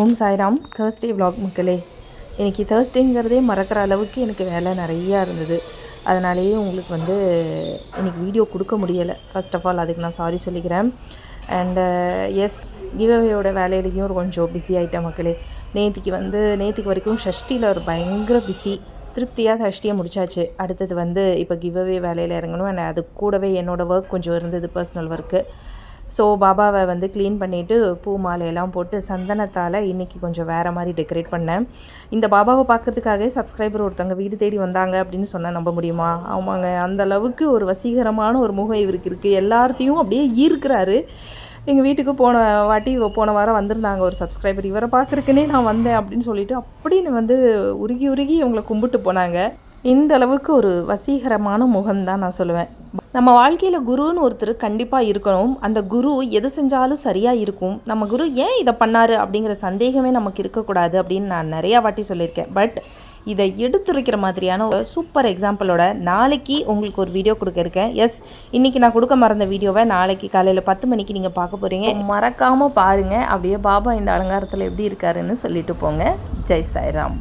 ஓம் Sairam Thursday vlog மக்களே. இன்றைக்கி தேர்ஸ்டேங்கிறதே மறக்கிற அளவுக்கு எனக்கு வேலை நிறையா இருந்தது. அதனாலேயே உங்களுக்கு வந்து இன்றைக்கி வீடியோ கொடுக்க முடியலை. ஃபர்ஸ்ட் ஆஃப் ஆல் அதுக்கு நான் சாரி சொல்லிக்கிறேன். அண்டு எஸ் கிவ்அவேயோட வேலையிலையும் கொஞ்சம் பிஸி ஆகிட்டேன் மக்களே. நேத்திக்கு வந்து நேத்திக்கு வரைக்கும் ஷஷ்டியில் ஒரு பயங்கர பிஸி திருப்தியாக சஷ்டியை முடிச்சாச்சு. அடுத்தது வந்து இப்போ கிவ்அவே வேலையில் இறங்கணும். அண்ட் அது கூடவே என்னோடய ஒர்க் கொஞ்சம் இருந்தது பர்சனல் ஒர்க்கு ஸோ பாபாவை வந்து க்ளீன் பண்ணிவிட்டு பூ மாலையெல்லாம் போட்டு சந்தனத்தால் இன்றைக்கி கொஞ்சம் வேறு மாதிரி டெக்கரேட் பண்ணேன். இந்த பாபாவை பார்க்கறதுக்காகவே சப்ஸ்கிரைபர் ஒருத்தவங்க வீடு தேடி வந்தாங்க அப்படின்னு சொன்னால் நம்ப முடியுமா? ஆமாங்க அந்த அளவுக்கு ஒரு வசீகரமான ஒரு முகம் இவருக்கு இருக்குது எல்லாத்தையும் அப்படியே ஈர்க்கிறாரு. எங்கள் வீட்டுக்கு போன வாட்டி போன வாரம் வந்திருந்தாங்க ஒரு சப்ஸ்கிரைபர் இவரை பார்க்குறக்குனே நான் வந்தேன் அப்படின்னு சொல்லிட்டு அப்படின்னு வந்து உருகி உருகி இவங்களை கும்பிட்டு போனாங்க. இந்த அளவுக்கு ஒரு வசீகரமான முகம் தான் நான் சொல்லுவேன். நம்ம வாழ்க்கையில் குருன்னு ஒருத்தர் கண்டிப்பாக இருக்கணும். அந்த குரு எது செஞ்சாலும் சரியாக இருக்கும். நம்ம குரு ஏன் இதை பண்ணாரு அப்படிங்கிற சந்தேகமே நமக்கு இருக்கக்கூடாது அப்படின்னு நான் நிறையா வாட்டி சொல்லியிருக்கேன். பட் இதை எடுத்துரைக்கிற மாதிரியான ஒரு சூப்பர் எக்ஸாம்பிளோட நாளைக்கு உங்களுக்கு ஒரு வீடியோ கொடுக்க இருக்கேன். எஸ் இன்னைக்கு நான் கொடுக்க மறந்த வீடியோவை நாளைக்கு காலையில் பத்து மணிக்கு நீங்கள் பார்க்க போகிறீங்க மறக்காமல் பாருங்கள் அப்படியே பாபா இந்த அலங்காரத்தில் எப்படி இருக்காருன்னு சொல்லிட்டு போங்க. ஜெய் சாய்ராம்.